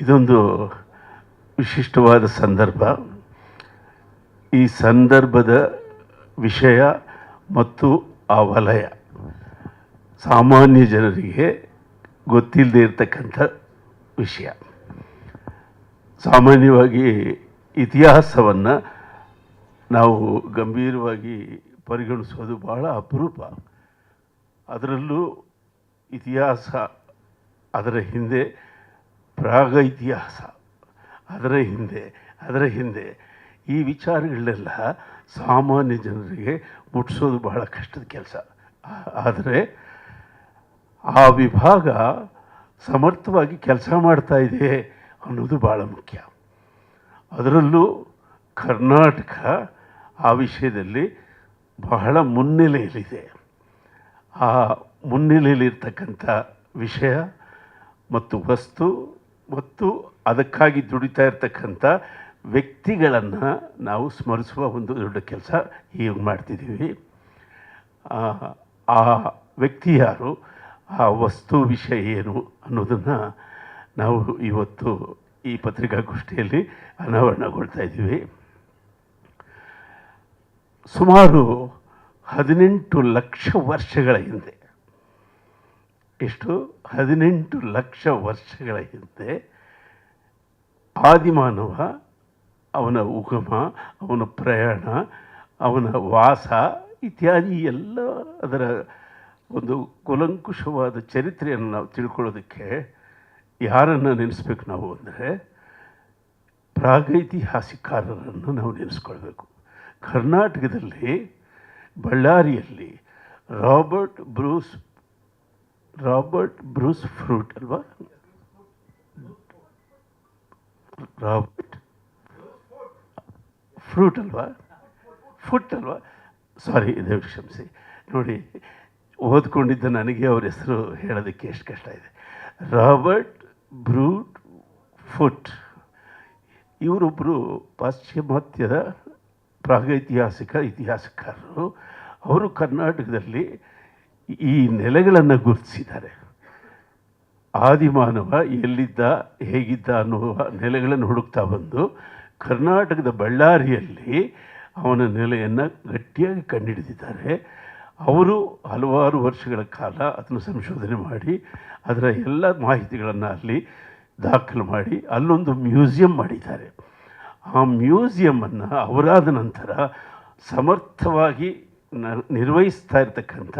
ಇದೊಂದು ವಿಶಿಷ್ಟವಾದ ಸಂದರ್ಭ. ಈ ಸಂದರ್ಭದ ವಿಷಯ ಮತ್ತು ಆ ವಲಯ. ಸಾಮಾನ್ಯ ಜನರಿಗೆ ಗೊತ್ತಿಲ್ಲದೆ ಇರತಕ್ಕಂಥ ವಿಷಯ. ಸಾಮಾನ್ಯವಾಗಿ ಇತಿಹಾಸವನ್ನು ನಾವು ಗಂಭೀರವಾಗಿ ಪರಿಗಣಿಸೋದು ಬಹಳ ಅಪರೂಪ. ಅದರಲ್ಲೂ ಇತಿಹಾಸ ಅದರ ಹಿಂದೆ ಪ್ರಾಗ ಇತಿಹಾಸ. ಅದರ ಹಿಂದೆ ಅದರ ಹಿಂದೆ ಈ ವಿಚಾರಗಳನ್ನೆಲ್ಲ ಸಾಮಾನ್ಯ ಜನರಿಗೆ ಮುಟ್ಟಿಸೋದು ಬಹಳ ಕಷ್ಟದ ಕೆಲಸ. ಆದರೆ ಆ ವಿಭಾಗ ಸಮರ್ಥವಾಗಿ ಕೆಲಸ ಮಾಡ್ತಾ ಇದೆ ಅನ್ನೋದು ಭಾಳ ಮುಖ್ಯ. ಅದರಲ್ಲೂ ಕರ್ನಾಟಕ ಆ ವಿಷಯದಲ್ಲಿ ಬಹಳ ಮುನ್ನೆಲೆಯಲ್ಲಿದೆ. ಆ ಮುನ್ನೆಲೆಯಲ್ಲಿರ್ತಕ್ಕಂಥ ವಿಷಯ ಮತ್ತು ವಸ್ತು ಮತ್ತು ಅದಕ್ಕಾಗಿ ದುಡಿತಾ ಇರ್ತಕ್ಕಂಥ ವ್ಯಕ್ತಿಗಳನ್ನು ನಾವು ಸ್ಮರಿಸುವ ಒಂದು ದೊಡ್ಡ ಕೆಲಸ ಈಗ ಮಾಡ್ತಿದ್ದೀವಿ. ಆ, ವ್ಯಕ್ತಿ ಯಾರು ಆ ವಸ್ತು ವಿಷಯ ಏನು ಅನ್ನೋದನ್ನು ನಾವು ಇವತ್ತು ಈ ಪತ್ರಿಕಾಗೋಷ್ಠಿಯಲ್ಲಿ ಅನಾವರಣಗೊಳ್ತಾ ಇದ್ದೀವಿ. ಸುಮಾರು ಹದಿನೆಂಟು ಲಕ್ಷ ವರ್ಷಗಳ ಹಿಂದೆ ಎಷ್ಟು ಹದಿನೆಂಟು ಲಕ್ಷ ವರ್ಷಗಳ ಹಿಂದೆ ಆದಿಮಾನವ ಅವನ ಉಗಮ, ಅವನ ಪ್ರಯಾಣ, ಅವನ ವಾಸ ಇತ್ಯಾದಿ ಎಲ್ಲ ಅದರ ಒಂದು ಕುಲಂಕುಷವಾದ ಚರಿತ್ರೆಯನ್ನು ನಾವು ತಿಳ್ಕೊಳ್ಳೋದಕ್ಕೆ ಯಾರನ್ನು ನೆನೆಸ್ಬೇಕು ನಾವು ಅಂದರೆ ಪ್ರಾಗೈತಿಹಾಸಿಕಾರರನ್ನು ನಾವು ನೆನೆಸ್ಕೊಳ್ಬೇಕು. ಕರ್ನಾಟಕದಲ್ಲಿ ಬಳ್ಳಾರಿಯಲ್ಲಿ Robert Bruce Robert Bruce Fruit ಅಲ್ವಾ? ರಾಬರ್ಟ್ ಫ್ರೂಟ್ ಅಲ್ವಾ? ಫುಟ್ ಅಲ್ವಾ? ಸಾರಿ ಇದೆ ಕ್ಷಮಿಸಿ. ನೋಡಿ, ಓದ್ಕೊಂಡಿದ್ದ ನನಗೆ ಅವ್ರ ಹೆಸರು ಹೇಳೋದಕ್ಕೆ ಎಷ್ಟು ಕಷ್ಟ ಇದೆ. ರಾಬರ್ಟ್ ಬ್ರೂಟ್ ಫುಟ್ ಇವರೊಬ್ಬರು ಪಾಶ್ಚಿಮಾತ್ಯದ ಪ್ರಾಗೈತಿಹಾಸಿಕ ಇತಿಹಾಸಕಾರರು. ಅವರು ಕರ್ನಾಟಕದಲ್ಲಿ ಈ ನೆಲೆಗಳನ್ನು ಗುರುತಿಸಿದ್ದಾರೆ. ಆದಿಮಾನವ ಎಲ್ಲಿದ್ದ, ಹೇಗಿದ್ದ ಅನ್ನುವ ನೆಲೆಗಳನ್ನು ಹುಡುಕ್ತಾ ಬಂದು ಕರ್ನಾಟಕದ ಬಳ್ಳಾರಿಯಲ್ಲಿ ಅವನ ನೆಲೆಯನ್ನು ಗಟ್ಟಿಯಾಗಿ ಕಂಡುಹಿಡಿದಿದ್ದಾರೆ ಅವರು ಹಲವಾರು ವರ್ಷಗಳ ಕಾಲ ಅದನ್ನು ಸಂಶೋಧನೆ ಮಾಡಿ, ಅದರ ಎಲ್ಲ ಮಾಹಿತಿಗಳನ್ನು ಅಲ್ಲಿ ದಾಖಲು ಮಾಡಿ, ಅಲ್ಲೊಂದು ಮ್ಯೂಸಿಯಂ ಮಾಡಿದ್ದಾರೆ. ಆ ಮ್ಯೂಸಿಯಮನ್ನು ಅವರಾದ ನಂತರ ಸಮರ್ಥವಾಗಿ ನಿರ್ವಹಿಸ್ತಾ ಇರತಕ್ಕಂಥ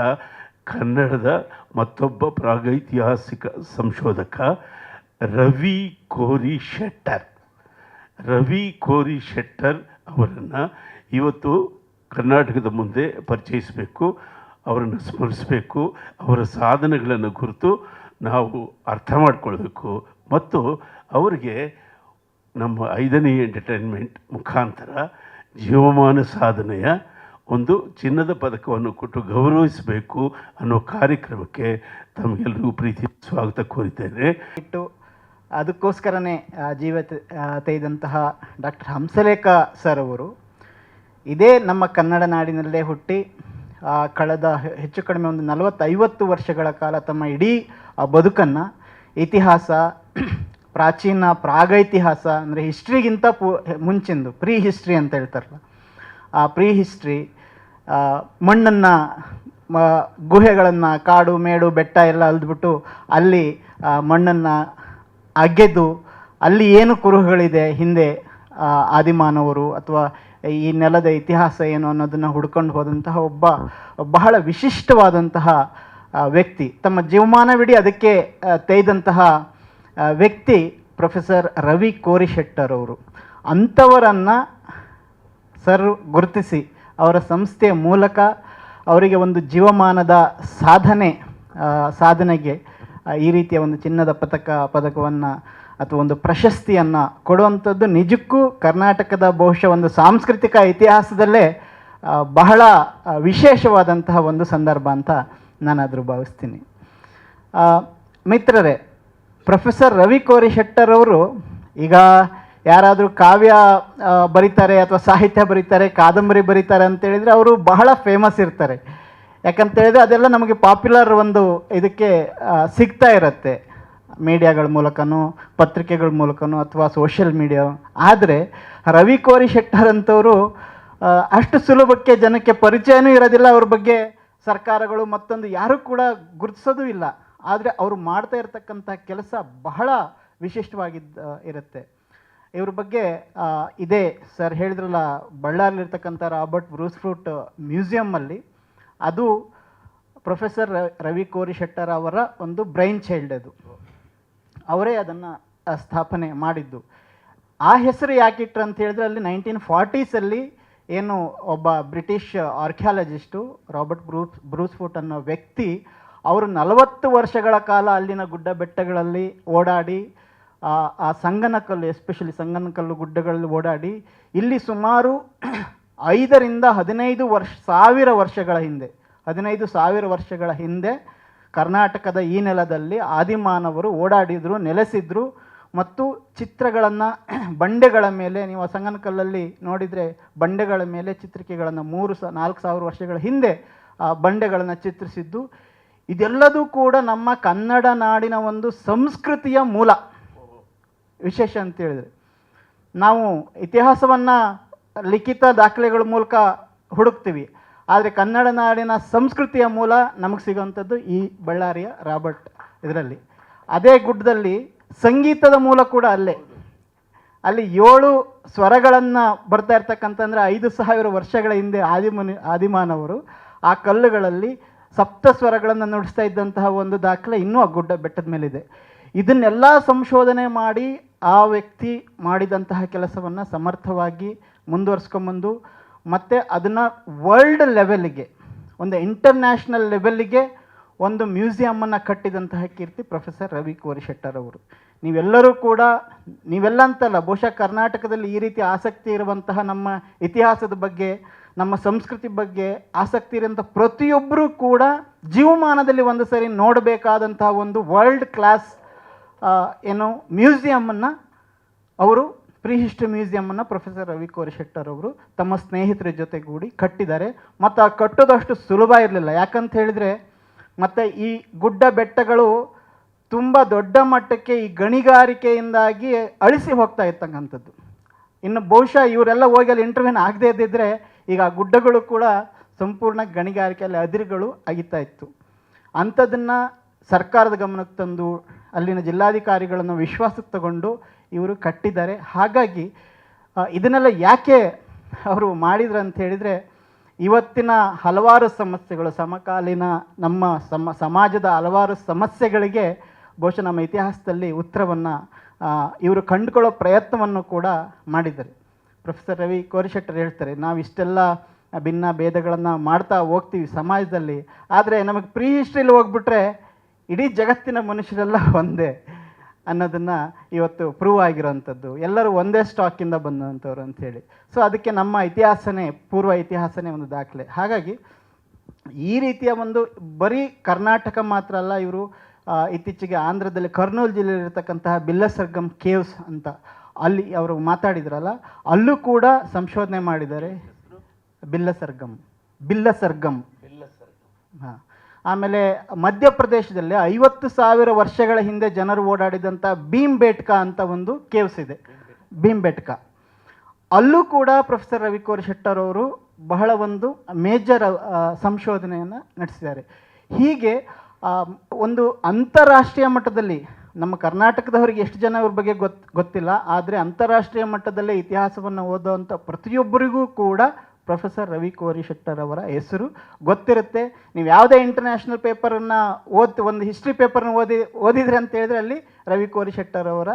ಕನ್ನಡದ ಮತ್ತೊಬ್ಬ ಪ್ರಾಗೈತಿಹಾಸಿಕ ಸಂಶೋಧಕ ರವಿ ಕೋರಿ ಶೆಟ್ಟರ್. ರವಿ ಕೋರಿ ಶೆಟ್ಟರ್ ಅವರನ್ನು ಇವತ್ತು ಕರ್ನಾಟಕದ ಮುಂದೆ ಪರಿಚಯಿಸಬೇಕು, ಅವರನ್ನು ಸ್ಮರಿಸಬೇಕು, ಅವರ ಸಾಧನೆಗಳನ್ನು ಕುರಿತು ನಾವು ಅರ್ಥ ಮಾಡಿಕೊಳ್ಬೇಕು ಮತ್ತು ಅವರಿಗೆ ನಮ್ಮ ಐದನೇ ಎಂಟರ್ಟೈನ್ಮೆಂಟ್ ಮುಖಾಂತರ ಜೀವಮಾನ ಸಾಧನೆಯ ಒಂದು ಚಿನ್ನದ ಪದಕವನ್ನು ಕೊಟ್ಟು ಗೌರವಿಸಬೇಕು ಅನ್ನೋ ಕಾರ್ಯಕ್ರಮಕ್ಕೆ ತಮಗೆಲ್ಲರಿಗೂ ಪ್ರೀತಿ ಸ್ವಾಗತ ಕೋರಿದ್ದೇನೆ. ಇಟ್ಟು ಅದಕ್ಕೋಸ್ಕರನೇ ಜೀವ ತೆಗೆದಂತಹ ಡಾಕ್ಟರ್ ಹಂಸಲೇಖ ಸರ್ ಅವರು ಇದೇ ನಮ್ಮ ಕನ್ನಡ ನಾಡಿನಲ್ಲೇ ಹುಟ್ಟಿ ಕಳೆದ ಹೆಚ್ಚು ಕಡಿಮೆ ಒಂದು ನಲವತ್ತೈವತ್ತು ವರ್ಷಗಳ ಕಾಲ ತಮ್ಮ ಇಡೀ, ಆ, ಬದುಕನ್ನು ಇತಿಹಾಸ, ಪ್ರಾಚೀನ ಪ್ರಾಗೈತಿಹಾಸ, ಅಂದರೆ ಹಿಸ್ಟ್ರಿಗಿಂತ ಪು, ಮುಂಚಿಂದು, ಪ್ರೀ ಹಿಸ್ಟ್ರಿ ಅಂತ ಹೇಳ್ತಾರಲ್ಲ, ಆ, ಪ್ರೀ ಹಿಸ್ಟ್ರಿ ಮಣ್ಣನ್ನು ಗುಹೆಗಳನ್ನು, ಕಾಡು, ಮೇಡು, ಬೆಟ್ಟ ಎಲ್ಲ ಅಲ್ದ್ಬಿಟ್ಟು ಅಲ್ಲಿ ಮಣ್ಣನ್ನು ಅಗೆದು ಅಲ್ಲಿ ಏನು ಕುರುಹುಗಳಿದೆ ಹಿಂದೆ ಆದಿಮಾನವರು ಅಥವಾ ಈ ನೆಲದ ಇತಿಹಾಸ ಏನು ಅನ್ನೋದನ್ನು ಹುಡ್ಕೊಂಡು ಹೋದಂತಹ ಒಬ್ಬ, ಬಹಳ ವಿಶಿಷ್ಟವಾದಂತಹ ವ್ಯಕ್ತಿ. ತಮ್ಮ ಜೀವಮಾನವಿಡೀ ಅದಕ್ಕೆ ತೆಯ್ದಂತಹ ವ್ಯಕ್ತಿ ಪ್ರೊಫೆಸರ್ ರವಿ ಕೋರಿಶೆಟ್ಟರ್ ಅವರು. ಅಂಥವರನ್ನು ಸರ್ ಗುರುತಿಸಿ ಅವರ ಸಂಸ್ಥೆಯ ಮೂಲಕ ಅವರಿಗೆ ಒಂದು ಜೀವಮಾನದ ಸಾಧನೆ ಸಾಧನೆಗೆ ಈ ರೀತಿಯ ಒಂದು ಚಿನ್ನದ ಪದಕ, ಪದಕವನ್ನು ಅಥವಾ ಒಂದು ಪ್ರಶಸ್ತಿಯನ್ನು ಕೊಡುವಂಥದ್ದು ನಿಜಕ್ಕೂ ಕರ್ನಾಟಕದ ಬಹುಶಃ ಒಂದು ಸಾಂಸ್ಕೃತಿಕ ಇತಿಹಾಸದಲ್ಲೇ ಬಹಳ ವಿಶೇಷವಾದಂತಹ ಒಂದು ಸಂದರ್ಭ ಅಂತ ನಾನಾದರೂ ಭಾವಿಸ್ತೀನಿ. ಮಿತ್ರರೇ, ಪ್ರೊಫೆಸರ್ ರವಿ ಕೋರಿ ಶೆಟ್ಟರ್ ಅವರು ಈಗ ಯಾರಾದರೂ ಕಾವ್ಯ ಬರೀತಾರೆ ಅಥವಾ ಸಾಹಿತ್ಯ ಬರೀತಾರೆ, ಕಾದಂಬರಿ ಬರೀತಾರೆ ಅಂತೇಳಿದರೆ ಅವರು ಬಹಳ ಫೇಮಸ್ ಇರ್ತಾರೆ. ಯಾಕಂತ ಹೇಳಿದ್ರೆ ಅದೆಲ್ಲ ನಮಗೆ ಪಾಪ್ಯುಲರ್ ಒಂದು ಇದಕ್ಕೆ ಸಿಗ್ತಾ ಇರುತ್ತೆ. ಮೀಡಿಯಾಗಳ ಮೂಲಕನೋ, ಪತ್ರಿಕೆಗಳ ಮೂಲಕನೋ ಅಥವಾ ಸೋಷಿಯಲ್ ಮೀಡಿಯಾ ಆದರೆ ರವಿ ಕೋರಿ ಶೆಟ್ಟರ್ ಅಂತವರು ಅಷ್ಟು ಸುಲಭಕ್ಕೆ ಜನಕ್ಕೆ ಪರಿಚಯನೂ ಇರೋದಿಲ್ಲ ಅವ್ರ ಬಗ್ಗೆ. ಸರ್ಕಾರಗಳು ಮತ್ತೊಂದು ಯಾರೂ ಕೂಡ ಗುರುತಿಸೋದು ಇಲ್ಲ. ಆದರೆ ಅವರು ಮಾಡ್ತಾ ಇರತಕ್ಕಂಥ ಕೆಲಸ ಬಹಳ ವಿಶಿಷ್ಟವಾಗಿದ್ದ, ಇರುತ್ತೆ. ಇವ್ರ ಬಗ್ಗೆ ಇದೇ ಸರ್ ಹೇಳಿದ್ರಲ್ಲ ಬಳ್ಳಾರಿಲಿರ್ತಕ್ಕಂಥ ರಾಬರ್ಟ್ ಬ್ರೂಸ್ ಫ್ರೂಟ್ ಮ್ಯೂಸಿಯಮ್ಮಲ್ಲಿ ಅದು ಪ್ರೊಫೆಸರ್ ರವಿ ಕೋರಿ ಶೆಟ್ಟರ್ ಅವರ ಒಂದು ಬ್ರೈನ್ ಚೈಲ್ಡ್ ಅದು. ಅವರೇ ಅದನ್ನು ಸ್ಥಾಪನೆ ಮಾಡಿದ್ದು. ಆ ಹೆಸರು ಯಾಕಿಟ್ರು ಅಂತ ಹೇಳಿದ್ರೆ, ಅಲ್ಲಿ ನೈನ್ಟೀನ್ ಫಾರ್ಟೀಸಲ್ಲಿ ಏನು ಒಬ್ಬ British archaeologist Robert Bruce Bruce ಅನ್ನೋ ವ್ಯಕ್ತಿ, ಅವರು ನಲವತ್ತು ವರ್ಷಗಳ ಕಾಲ ಅಲ್ಲಿನ ಗುಡ್ಡ ಬೆಟ್ಟಗಳಲ್ಲಿ ಓಡಾಡಿ ಆ ಆ ಸಂಗನಕಲ್ಲು ಎಸ್ಪೆಷಲಿ ಸಂಗನಕಲ್ಲು ಗುಡ್ಡಗಳಲ್ಲಿ ಓಡಾಡಿ ಇಲ್ಲಿ ಸುಮಾರು ಐದರಿಂದ ಹದಿನೈದು ವರ್ಷ, ಸಾವಿರ ವರ್ಷಗಳ ಹಿಂದೆ, ಹದಿನೈದು ಸಾವಿರ ವರ್ಷಗಳ ಹಿಂದೆ ಕರ್ನಾಟಕದ ಈ ನೆಲದಲ್ಲಿ ಆದಿಮಾನವರು ಓಡಾಡಿದರು, ನೆಲೆಸಿದ್ರು ಮತ್ತು ಚಿತ್ರಗಳನ್ನು ಬಂಡೆಗಳ ಮೇಲೆ, ನೀವು ಆ ಸಂಗನಕಲ್ಲಲ್ಲಿ ನೋಡಿದರೆ ಬಂಡೆಗಳ ಮೇಲೆ ಚಿತ್ರಿಕೆಗಳನ್ನು ಮೂರು ಸ, ನಾಲ್ಕು ಸಾವಿರ ವರ್ಷಗಳ ಹಿಂದೆ, ಆ, ಬಂಡೆಗಳನ್ನು ಚಿತ್ರಿಸಿದ್ದು. ಇದೆಲ್ಲದೂ ಕೂಡ ನಮ್ಮ ಕನ್ನಡ ನಾಡಿನ ಒಂದು ಸಂಸ್ಕೃತಿಯ ಮೂಲ. ವಿಶೇಷ ಅಂತ ಹೇಳಿದ್ರೆ ನಾವು ಇತಿಹಾಸವನ್ನು ಲಿಖಿತ ದಾಖಲೆಗಳ ಮೂಲಕ ಹುಡುಕ್ತೀವಿ. ಆದರೆ ಕನ್ನಡ ನಾಡಿನ ಸಂಸ್ಕೃತಿಯ ಮೂಲ ನಮಗೆ ಸಿಗುವಂಥದ್ದು ಈ ಬಳ್ಳಾರಿಯ ರಾಬರ್ಟ್ ಇದರಲ್ಲಿ. ಅದೇ ಗುಡ್ಡದಲ್ಲಿ ಸಂಗೀತದ ಮೂಲ ಕೂಡ ಅಲ್ಲೇ. ಅಲ್ಲಿ ಏಳು ಸ್ವರಗಳನ್ನು ಬರ್ತಾ ಇರ್ತಕ್ಕಂಥಂದ್ರೆ ಐದು ಸಾವಿರ ವರ್ಷಗಳ ಹಿಂದೆ ಆದಿಮನಿ, ಆದಿಮಾನವರು ಆ ಕಲ್ಲುಗಳಲ್ಲಿ ಸಪ್ತ ಸ್ವರಗಳನ್ನು ನುಡಿಸ್ತಾ ಇದ್ದಂತಹ ಒಂದು ದಾಖಲೆ ಇನ್ನೂ ಆ ಗುಡ್ಡ ಬೆಟ್ಟದ ಮೇಲಿದೆ. ಇದನ್ನೆಲ್ಲ ಸಂಶೋಧನೆ ಮಾಡಿ ಆ ವ್ಯಕ್ತಿ ಮಾಡಿದಂತಹ ಕೆಲಸವನ್ನು ಸಮರ್ಥವಾಗಿ ಮುಂದುವರ್ಸ್ಕೊಂಬಂದು ಮತ್ತು ಅದನ್ನು ವರ್ಲ್ಡ್ ಲೆವೆಲ್ಗೆ ಒಂದು ಇಂಟರ್ನ್ಯಾಷನಲ್ ಲೆವೆಲ್ಗೆ ಒಂದು ಮ್ಯೂಸಿಯಮನ್ನು ಕಟ್ಟಿದಂತಹ ಕೀರ್ತಿ ಪ್ರೊಫೆಸರ್ ರವಿ ಕೋರಿ ಶೆಟ್ಟರ್ ಅವರು. ನೀವೆಲ್ಲರೂ ಕೂಡ ನೀವೆಲ್ಲ ಅಂತಲ್ಲ ಬಹುಶಃ ಕರ್ನಾಟಕದಲ್ಲಿ ಈ ರೀತಿ ಆಸಕ್ತಿ ಇರುವಂತಹ ನಮ್ಮ ಇತಿಹಾಸದ ಬಗ್ಗೆ, ನಮ್ಮ ಸಂಸ್ಕೃತಿ ಬಗ್ಗೆ ಆಸಕ್ತಿ ಇರುವಂಥ ಪ್ರತಿಯೊಬ್ಬರೂ ಕೂಡ ಜೀವಮಾನದಲ್ಲಿ ಒಂದು ಸರಿ ನೋಡಬೇಕಾದಂತಹ ಒಂದು ವರ್ಲ್ಡ್ ಕ್ಲಾಸ್ ಏನು ಮ್ಯೂಸಿಯಮನ್ನು ಅವರು ಪ್ರೀ ಹಿಸ್ಟ್ರಿ ಮ್ಯೂಸಿಯಮನ್ನು ಪ್ರೊಫೆಸರ್ ರವಿ ಕೋರಿ ಶೆಟ್ಟರ್ ಅವರು ತಮ್ಮ ಸ್ನೇಹಿತರ ಜೊತೆಗೂಡಿ ಕಟ್ಟಿದ್ದಾರೆ. ಮತ್ತು ಆ ಕಟ್ಟೋದಷ್ಟು ಸುಲಭ ಇರಲಿಲ್ಲ. ಯಾಕಂತ ಹೇಳಿದರೆ ಮತ್ತು ಈ ಗುಡ್ಡ ಬೆಟ್ಟಗಳು ತುಂಬ ದೊಡ್ಡ ಮಟ್ಟಕ್ಕೆ ಈ ಗಣಿಗಾರಿಕೆಯಿಂದಾಗಿ ಅಳಿಸಿ ಹೋಗ್ತಾ ಇರ್ತಕ್ಕಂಥದ್ದು ಇನ್ನು ಬಹುಶಃ ಇವರೆಲ್ಲ ಹೋಗಿ ಅಲ್ಲಿ ಇಂಟರ್ವ್ಯೂನ್ ಆಗದೇ ಇದ್ದಿದ್ದರೆ ಈಗ ಆ ಗುಡ್ಡಗಳು ಕೂಡ ಸಂಪೂರ್ಣ ಗಣಿಗಾರಿಕೆಯಲ್ಲಿ ಅದಿರುಗಳು ಅಗಿತಾ ಇತ್ತು. ಅಂಥದ್ದನ್ನು ಸರ್ಕಾರದ ಗಮನಕ್ಕೆ ತಂದು ಅಲ್ಲಿನ ಜಿಲ್ಲಾಧಿಕಾರಿಗಳನ್ನು ವಿಶ್ವಾಸಕ್ಕೆ ತಗೊಂಡು ಇವರು ಕಟ್ಟಿದ್ದಾರೆ. ಹಾಗಾಗಿ ಇದನ್ನೆಲ್ಲ ಯಾಕೆ ಅವರು ಮಾಡಿದ್ರು ಅಂತ ಹೇಳಿದರೆ ಇವತ್ತಿನ ಹಲವಾರು ಸಮಸ್ಯೆಗಳು, ಸಮಕಾಲೀನ ನಮ್ಮ ಸಮ, ಸಮಾಜದ ಹಲವಾರು ಸಮಸ್ಯೆಗಳಿಗೆ ಬಹುಶಃ ನಮ್ಮ ಇತಿಹಾಸದಲ್ಲಿ ಉತ್ತರವನ್ನು ಇವರು ಕಂಡುಕೊಳ್ಳೋ ಪ್ರಯತ್ನವನ್ನು ಕೂಡ ಮಾಡಿದ್ದಾರೆ. ಪ್ರೊಫೆಸರ್ ರವಿ ಕೋರಿಶೆಟ್ಟರ್ ಹೇಳ್ತಾರೆ, ನಾವು ಇಷ್ಟೆಲ್ಲ ಭಿನ್ನ ಭೇದಗಳನ್ನು ಮಾಡ್ತಾ ಹೋಗ್ತೀವಿ ಸಮಾಜದಲ್ಲಿ. ಆದರೆ ನಮಗೆ ಪ್ರೀ ಹಿಸ್ಟ್ರಿಲಿ ಹೋಗ್ಬಿಟ್ರೆ ಇಡೀ ಜಗತ್ತಿನ ಮನುಷ್ಯರೆಲ್ಲ ಒಂದೇ ಅನ್ನೋದನ್ನು ಇವತ್ತು ಪ್ರೂವ್ ಆಗಿರೋವಂಥದ್ದು. ಎಲ್ಲರೂ ಒಂದೇ ಸ್ಟಾಕಿಂದ ಬಂದಂಥವ್ರು ಅಂಥೇಳಿ ಸೊ ಅದಕ್ಕೆ ನಮ್ಮ ಇತಿಹಾಸನೇ ಪೂರ್ವ ಇತಿಹಾಸನೇ ಒಂದು ದಾಖಲೆ. ಹಾಗಾಗಿ ಈ ರೀತಿಯ ಒಂದು ಬರೀ ಕರ್ನಾಟಕ ಮಾತ್ರ ಅಲ್ಲ ಇವರು ಇತ್ತೀಚೆಗೆ ಆಂಧ್ರದಲ್ಲಿ ಕರ್ನೂಲ್ ಜಿಲ್ಲೆಯಲ್ಲಿರ್ತಕ್ಕಂತಹ ಬಿಲ್ಲಸರ್ಗಂ ಕೇವ್ಸ್ ಅಂತ ಅಲ್ಲಿ ಅವರು ಮಾತಾಡಿದ್ರಲ್ಲ ಅಲ್ಲೂ ಕೂಡ ಸಂಶೋಧನೆ ಮಾಡಿದ್ದಾರೆ. ಬಿಲ್ಲಸರ್ಗಂ. ಬಿಲ್ಲಸರ್ಗಂ. ಹಾಂ. ಆಮೇಲೆ ಮಧ್ಯಪ್ರದೇಶದಲ್ಲಿ ಐವತ್ತು ಸಾವಿರ ವರ್ಷಗಳ ಹಿಂದೆ ಜನರು ಓಡಾಡಿದಂಥ ಭೀಮ್ ಬೇಟ್ಕ ಅಂತ ಒಂದು ಕೇವ್ಸ್ ಇದೆ. ಭೀಮ್ ಬೇಟ್ಕಾ ಅಲ್ಲೂ ಕೂಡ ಪ್ರೊಫೆಸರ್ ರವಿಕೋರ್ ಶೆಟ್ಟರ್ ಅವರು ಬಹಳ ಒಂದು ಮೇಜರ್ ಸಂಶೋಧನೆಯನ್ನು ನಡೆಸಿದ್ದಾರೆ. ಹೀಗೆ ಒಂದು ಅಂತಾರಾಷ್ಟ್ರೀಯ ಮಟ್ಟದಲ್ಲಿ ನಮ್ಮ ಕರ್ನಾಟಕದವರಿಗೆ ಎಷ್ಟು ಜನ ಅವ್ರ ಬಗ್ಗೆ ಗೊತ್, ಗೊತ್ತಿಲ್ಲ, ಆದರೆ ಅಂತಾರಾಷ್ಟ್ರೀಯ ಮಟ್ಟದಲ್ಲೇ ಇತಿಹಾಸವನ್ನು ಓದುವಂಥ ಪ್ರತಿಯೊಬ್ಬರಿಗೂ ಕೂಡ ಪ್ರೊಫೆಸರ್ ರವಿ ಕೋರಿ ಶೆಟ್ಟರ್ ಅವರ ಹೆಸರು ಗೊತ್ತಿರುತ್ತೆ. ನೀವು ಯಾವುದೇ ಇಂಟರ್ನ್ಯಾಷನಲ್ ಪೇಪರನ್ನು ಓದ್, ಒಂದು ಹಿಸ್ಟ್ರಿ ಪೇಪರ್ನ ಓದಿ, ಓದಿದ್ರೆ ಅಂತ ಹೇಳಿದ್ರೆ ಅಲ್ಲಿ ರವಿ ಕೋರಿ ಶೆಟ್ಟರ್ ಅವರ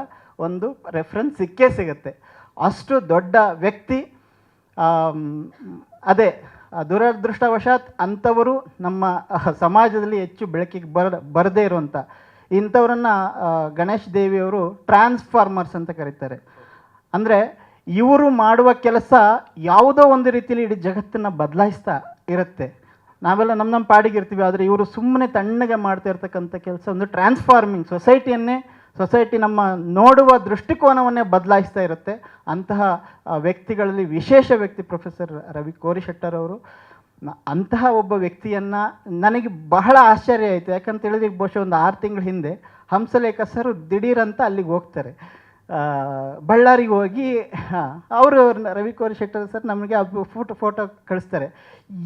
ಒಂದು ರೆಫರೆನ್ಸ್ ಸಿಕ್ಕೇ ಸಿಗುತ್ತೆ. ಅಷ್ಟು ದೊಡ್ಡ ವ್ಯಕ್ತಿ ಅದೇ, ದುರದೃಷ್ಟವಶಾತ್ ಅಂಥವರು ನಮ್ಮ ಸಮಾಜದಲ್ಲಿ ಹೆಚ್ಚು ಬೆಳಕಿಗೆ ಬರ, ಬರದೇ ಇರುವಂಥ ಇಂಥವ್ರನ್ನ ಗಣೇಶ್ ದೇವಿಯವರು ಟ್ರಾನ್ಸ್ಫಾರ್ಮರ್ಸ್ ಅಂತ ಕರೀತಾರೆ. ಅಂದರೆ ಇವರು ಮಾಡುವ ಕೆಲಸ ಯಾವುದೋ ಒಂದು ರೀತಿಯಲ್ಲಿ ಇಡೀ ಜಗತ್ತನ್ನು ಬದಲಾಯಿಸ್ತಾ ಇರುತ್ತೆ. ನಾವೆಲ್ಲ ನಮ್ಮ ನಮ್ಮ ಪಾಡಿಗೆ ಇರ್ತೀವಿ, ಆದರೆ ಇವರು ಸುಮ್ಮನೆ ತಣ್ಣಗೆ ಮಾಡ್ತಾ ಇರ್ತಕ್ಕಂಥ ಕೆಲಸ ಒಂದು ಟ್ರಾನ್ಸ್ಫಾರ್ಮಿಂಗ್ ಸೊಸೈಟಿಯನ್ನೇ ಸೊಸೈಟಿ ನಮ್ಮ ನೋಡುವ ದೃಷ್ಟಿಕೋನವನ್ನೇ ಬದಲಾಯಿಸ್ತಾ ಇರುತ್ತೆ. ಅಂತಹ ವ್ಯಕ್ತಿಗಳಲ್ಲಿ ವಿಶೇಷ ವ್ಯಕ್ತಿ ಪ್ರೊಫೆಸರ್ ರವಿ ಕೋರಿ ಶೆಟ್ಟರ್ ಅವರು ಅಂತಹ ಒಬ್ಬ ವ್ಯಕ್ತಿಯನ್ನು ನನಗೆ ಬಹಳ ಆಶ್ಚರ್ಯ ಆಯಿತು. ಯಾಕಂತ ಹೇಳಿದ್ರೆ ಬಹುಶಃ ಒಂದು ಆರು ತಿಂಗಳ ಹಿಂದೆ ಹಂಸಲೇಖ ಸರ್ ದಿಢೀರಂತ ಅಲ್ಲಿಗೆ ಹೋಗ್ತಾರೆ. ಬಳ್ಳಾರಿಗೆ ಹೋಗಿ ಅವರು ರವಿಕುಮಾರ್ ಶೆಟ್ಟರ್ ಸರ್ ನಮಗೆ ಫೋಟೋ ಫೋಟೋ ಕಳಿಸ್ತಾರೆ.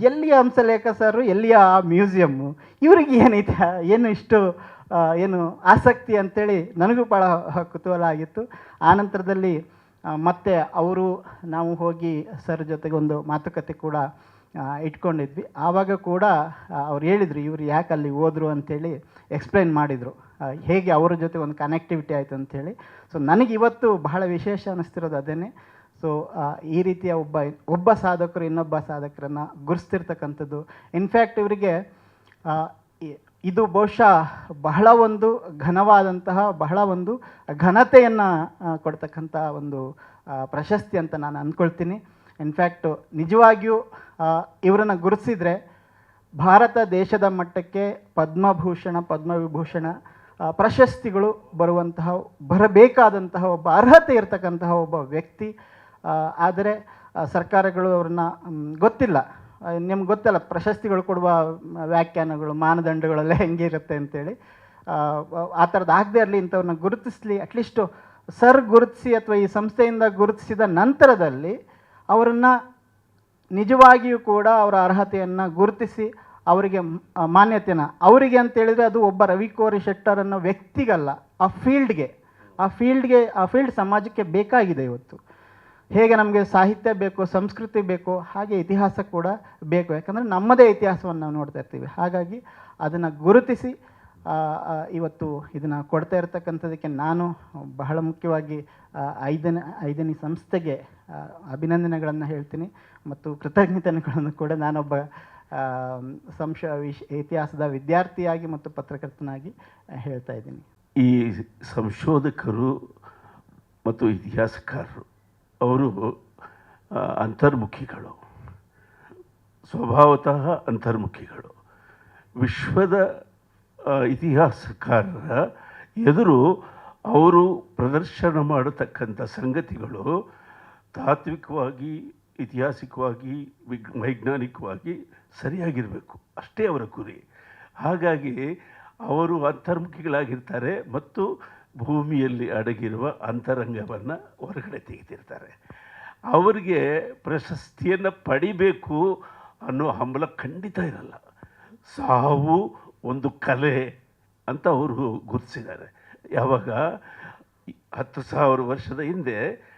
ಎಲ್ಲಿಯ ಹಂಸಲೇಖ ಸರ್ ಎಲ್ಲಿಯ ಆ ಮ್ಯೂಸಿಯಮ್ಮು ಇವ್ರಿಗೆ ಏನೈತೆ ಏನು ಇಷ್ಟು ಏನು ಆಸಕ್ತಿ ಅಂತೇಳಿ ನನಗೂ ಭಾಳ ಕುತೂಹಲ ಆಗಿತ್ತು. ಆನಂತರದಲ್ಲಿ ಆ, ಮತ್ತೆ ಅವರು ನಾವು ಹೋಗಿ ಸರ್ ಜೊತೆಗೆ ಒಂದು ಮಾತುಕತೆ ಕೂಡ ಆ, ಇಟ್ಕೊಂಡಿದ್ವಿ. ಆವಾಗ ಕೂಡ ಆ, ಅವ್ರು ಹೇಳಿದರು ಇವರು ಯಾಕೆ ಅಲ್ಲಿ ಹೋದರು ಅಂತೇಳಿ ಎಕ್ಸ್ಪ್ಲೈನ್ ಮಾಡಿದರು. ಹೇಗೆ ಅವರ ಜೊತೆ ಒಂದು ಕನೆಕ್ಟಿವಿಟಿ ಆಯಿತು ಅಂಥೇಳಿ ಸೊ ನನಗೆ ಇವತ್ತು ಬಹಳ ವಿಶೇಷ ಅನ್ನಿಸ್ತಿರೋದು ಅದೇನೆ. ಸೊ ಈ ರೀತಿಯ ಒಬ್ಬ ಒಬ್ಬ ಸಾಧಕರು ಇನ್ನೊಬ್ಬ ಸಾಧಕರನ್ನು ಗುರುಸ್ತಿರ್ತಕ್ಕಂಥದ್ದು ಇನ್ಫ್ಯಾಕ್ಟ್ ಇವರಿಗೆ ಇದು ಬಹುಶಃ ಬಹಳ ಒಂದು ಘನವಾದಂತಹ, ಬಹಳ ಒಂದು ಘನತೆಯನ್ನು ಕೊಡ್ತಕ್ಕಂಥ ಒಂದು ಪ್ರಶಸ್ತಿ ಅಂತ ನಾನು ಅಂದ್ಕೊಳ್ತೀನಿ ಇನ್ಫ್ಯಾಕ್ಟು ನಿಜವಾಗಿಯೂ ಇವರನ್ನು ಗುರುತಿಸಿದರೆ, ಭಾರತ ದೇಶದ ಮಟ್ಟಕ್ಕೆ ಪದ್ಮಭೂಷಣ, ಪದ್ಮವಿಭೂಷಣ ಪ್ರಶಸ್ತಿಗಳು ಬರುವಂತಹ, ಬರಬೇಕಾದಂತಹ ಒಬ್ಬ ಅರ್ಹತೆ ಇರತಕ್ಕಂತಹ ಒಬ್ಬ ವ್ಯಕ್ತಿ. ಆದರೆ ಸರ್ಕಾರಗಳು ಅವ್ರನ್ನ ಗೊತ್ತಿಲ್ಲ. ನಿಮ್ಗೆ ಗೊತ್ತಲ್ಲ, ಪ್ರಶಸ್ತಿಗಳು ಕೊಡುವ ವ್ಯಾಖ್ಯಾನಗಳು, ಮಾನದಂಡಗಳೆಲ್ಲ ಹೆಂಗಿರುತ್ತೆ ಅಂತೇಳಿ. ಆ ಥರದ್ದು ಆಗದೆ ಇರಲಿ ಇಂಥವ್ರನ್ನ ಗುರುತಿಸಲಿ ಅಟ್ಲೀಸ್ಟು ಸರ್ ಗುರುತಿಸಿ ಅಥವಾ ಈ ಸಂಸ್ಥೆಯಿಂದ ಗುರುತಿಸಿದ ನಂತರದಲ್ಲಿ ಅವರನ್ನು ನಿಜವಾಗಿಯೂ ಕೂಡ ಅವರ ಅರ್ಹತೆಯನ್ನು ಗುರುತಿಸಿ ಅವರಿಗೆ ಮಾನ್ಯತೆನ. ಅವರಿಗೆ ಅಂತ ಹೇಳಿದ್ರೆ ಅದು ಒಬ್ಬ ರವಿಕೋರಿ ಶೆಟ್ಟರ್ ಅನ್ನೋ ವ್ಯಕ್ತಿಗಲ್ಲ. ಆ ಫೀಲ್ಡ್ಗೆ ಆ ಫೀಲ್ಡ್ಗೆ, ಆ ಫೀಲ್ಡ್ ಸಮಾಜಕ್ಕೆ ಬೇಕಾಗಿದೆ ಇವತ್ತು. ಹೇಗೆ ನಮಗೆ ಸಾಹಿತ್ಯ ಬೇಕು, ಸಂಸ್ಕೃತಿ ಬೇಕು, ಹಾಗೆ ಇತಿಹಾಸ ಕೂಡ ಬೇಕು. ಯಾಕಂದರೆ ನಮ್ಮದೇ ಇತಿಹಾಸವನ್ನು ನಾವು ನೋಡ್ತಾ ಇರ್ತೀವಿ. ಹಾಗಾಗಿ ಅದನ್ನು ಗುರುತಿಸಿ ಇವತ್ತು ಇದನ್ನು ಕೊಡ್ತಾ ಇರತಕ್ಕಂಥದಕ್ಕೆ ನಾನು ಬಹಳ ಮುಖ್ಯವಾಗಿ ಐದನೇ ಐದನೇ ಸಂಸ್ಥೆಗೆ ಅಭಿನಂದನೆಗಳನ್ನು ಹೇಳ್ತೀನಿ. ಮತ್ತು ಕೃತಜ್ಞತೆಗಳನ್ನು ಕೂಡ ನಾನೊಬ್ಬ ಸಂಶ ವಿಶ್ ಇತಿಹಾಸದ ವಿದ್ಯಾರ್ಥಿಯಾಗಿ ಮತ್ತು ಪತ್ರಕರ್ತನಾಗಿ ಹೇಳ್ತಾ ಇದ್ದೀನಿ. ಈ ಸಂಶೋಧಕರು ಮತ್ತು ಇತಿಹಾಸಕಾರರು, ಅವರು ಅಂತರ್ಮುಖಿಗಳು, ಸ್ವಭಾವತಃ ಅಂತರ್ಮುಖಿಗಳು. ವಿಶ್ವದ ಇತಿಹಾಸಕಾರರ ಎದುರು ಅವರು ಪ್ರದರ್ಶನ ಮಾಡತಕ್ಕಂಥ ಸಂಗತಿಗಳು ತಾತ್ವಿಕವಾಗಿ ಐತಿಹಾಸಿಕವಾಗಿ ವಿಗ್, ವೈಜ್ಞಾನಿಕವಾಗಿ ಸರಿಯಾಗಿರಬೇಕು. ಅಷ್ಟೇ ಅವರ ಗುರಿ ಹಾಗಾಗಿ ಅವರು ಅಂತರ್ಮುಖಿಗಳಾಗಿರ್ತಾರೆ ಮತ್ತು ಭೂಮಿಯಲ್ಲಿ ಅಡಗಿರುವ ಅಂತರಂಗವನ್ನು ಹೊರಗಡೆ ತೆಗೆದಿರ್ತಾರೆ. ಅವರಿಗೆ ಪ್ರಶಸ್ತಿಯನ್ನು ಪಡಿಬೇಕು ಅನ್ನೋ ಹಂಬಲ ಖಂಡಿತ ಇರಲ್ಲ. ಸಾವು ಒಂದು ಕಲೆ ಅಂತ ಅವರು ಗುರುತಿಸಿದ್ದಾರೆ. ಯಾವಾಗ? ಹತ್ತು ಸಾವಿರ ವರ್ಷದ ಹಿಂದೆ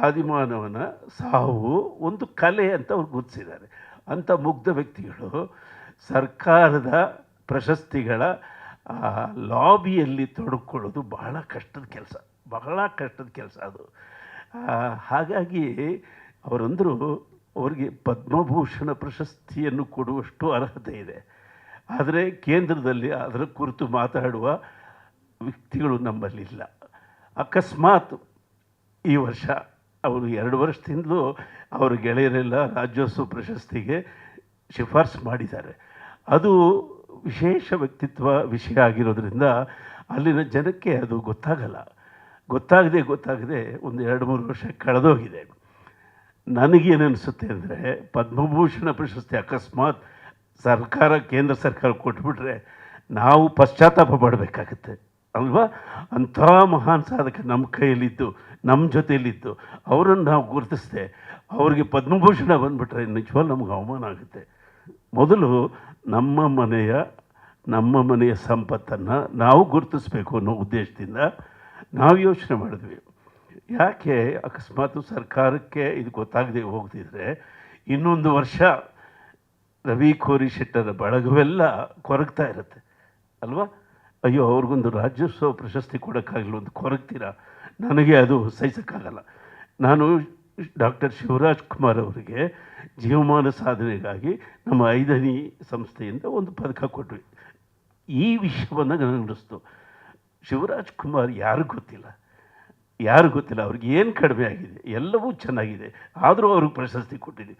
ಆದಿಮಾನವನ ಸಾವು ಒಂದು ಕಲೆ ಅಂತ ಅವ್ರು ಗುರುತಿಸಿದ್ದಾರೆ. ಅಂಥ ಮುಗ್ಧ ವ್ಯಕ್ತಿಗಳು ಸರ್ಕಾರದ ಪ್ರಶಸ್ತಿಗಳ ಲಾಬಿಯಲ್ಲಿ ತೊಡಕೊಳ್ಳೋದು ಬಹಳ ಕಷ್ಟದ ಕೆಲಸ, ಬಹಳ ಕಷ್ಟದ ಕೆಲಸ ಅದು. ಹಾಗಾಗಿ ಅವರಂದರು ಅವರಿಗೆ ಪದ್ಮಭೂಷಣ ಪ್ರಶಸ್ತಿಯನ್ನು ಕೊಡುವಷ್ಟು ಅರ್ಹತೆ ಇದೆ. ಆದರೆ ಕೇಂದ್ರದಲ್ಲಿ ಅದರ ಕುರಿತು ಮಾತಾಡುವ ವ್ಯಕ್ತಿಗಳು ನಮ್ಮಲ್ಲಿಲ್ಲ. ಅಕಸ್ಮಾತ್ ಈ ವರ್ಷ ಅವರು ಎರಡು ವರ್ಷದಿಂದಲೂ ಅವರ ಗೆಳೆಯರೆಲ್ಲ ರಾಜ್ಯೋತ್ಸವ ಪ್ರಶಸ್ತಿಗೆ ಶಿಫಾರಸು ಮಾಡಿದ್ದಾರೆ. ಅದು ವಿಶೇಷ ವ್ಯಕ್ತಿತ್ವ ವಿಷಯ ಆಗಿರೋದ್ರಿಂದ ಅಲ್ಲಿನ ಜನಕ್ಕೆ ಅದು ಗೊತ್ತಾಗಲ್ಲ. ಗೊತ್ತಾಗದೆ ಗೊತ್ತಾಗದೆ ಒಂದು ಎರಡು ಮೂರು ವರ್ಷ ಕಳೆದೋಗಿದೆ. ನನಗೇನು ಅನಿಸುತ್ತೆ ಅಂದರೆ ಪದ್ಮಭೂಷಣ ಪ್ರಶಸ್ತಿ ಅಕಸ್ಮಾತ್ ಸರ್ಕಾರ ಕೇಂದ್ರ ಸರ್ಕಾರ ಕೊಟ್ಬಿಟ್ರೆ ನಾವು ಪಶ್ಚಾತ್ತಾಪ ಪಡಬೇಕಾಗತ್ತೆ. ಅಲ್ವಾ? ಅಂಥ ಮಹಾನ್ ಸಾಧಕ ನಮ್ಮ ಕೈಯಲ್ಲಿದ್ದು, ನಮ್ಮ ಜೊತೆಯಲ್ಲಿದ್ದು. ಅವರನ್ನು ನಾವು ಗುರುತಿಸ್ತೇ ಅವರಿಗೆ ಪದ್ಮಭೂಷಣ ಬಂದುಬಿಟ್ರೆ ನಿಜವಾಗ್ಲೂ ನಮ್ಗೆ ಅವಮಾನ ಆಗುತ್ತೆ. ಮೊದಲು ನಮ್ಮ ಮನೆಯ ನಮ್ಮ ಮನೆಯ ಸಂಪತ್ತನ್ನು ನಾವು ಗುರುತಿಸ್ಬೇಕು ಅನ್ನೋ ಉದ್ದೇಶದಿಂದ ನಾವು ಯೋಚನೆ ಮಾಡಿದ್ವಿ. ಯಾಕೆ? ಅಕಸ್ಮಾತ್ ಸರ್ಕಾರಕ್ಕೆ ಇದು ಗೊತ್ತಾಗದೆ ಹೋಗ್ತಿದ್ರೆ ಇನ್ನೊಂದು ವರ್ಷ ರವಿ ಕೋರಿ ಶೆಟ್ಟರ ಬಳಗವೆಲ್ಲ ಕೊರಗ್ತಾ ಇರುತ್ತೆ. ಅಲ್ವಾ? ಅಯ್ಯೋ, ಅವ್ರಿಗೊಂದು ರಾಜ್ಯೋತ್ಸವ ಪ್ರಶಸ್ತಿ ಕೊಡೋಕ್ಕಾಗಲ್ಲ ಒಂದು ಕೊರಗ್ತೀರಾ? ನನಗೆ ಅದು ಸಹಿಸೋಕ್ಕಾಗಲ್ಲ. ನಾನು ಡಾಕ್ಟರ್ ಶಿವರಾಜ್ ಕುಮಾರ್ ಅವರಿಗೆ ಜೀವಮಾನ ಸಾಧನೆಗಾಗಿ ನಮ್ಮ ಐದನಿ ಸಂಸ್ಥೆಯಿಂದ ಒಂದು ಪದಕ ಕೊಟ್ವಿ. ಈ ವಿಷಯವನ್ನು ನಡೆಸ್ತು. ಶಿವರಾಜ್ ಕುಮಾರ್ ಯಾರಿಗೂ ಗೊತ್ತಿಲ್ಲ. ಯಾರು ಗೊತ್ತಿಲ್ಲ. ಅವ್ರಿಗೆ ಏನು ಕಡಿಮೆ ಆಗಿದೆ? ಎಲ್ಲವೂ ಚೆನ್ನಾಗಿದೆ. ಆದರೂ ಅವ್ರಿಗೆ ಪ್ರಶಸ್ತಿ ಕೊಟ್ಟಿದ್ದೀವಿ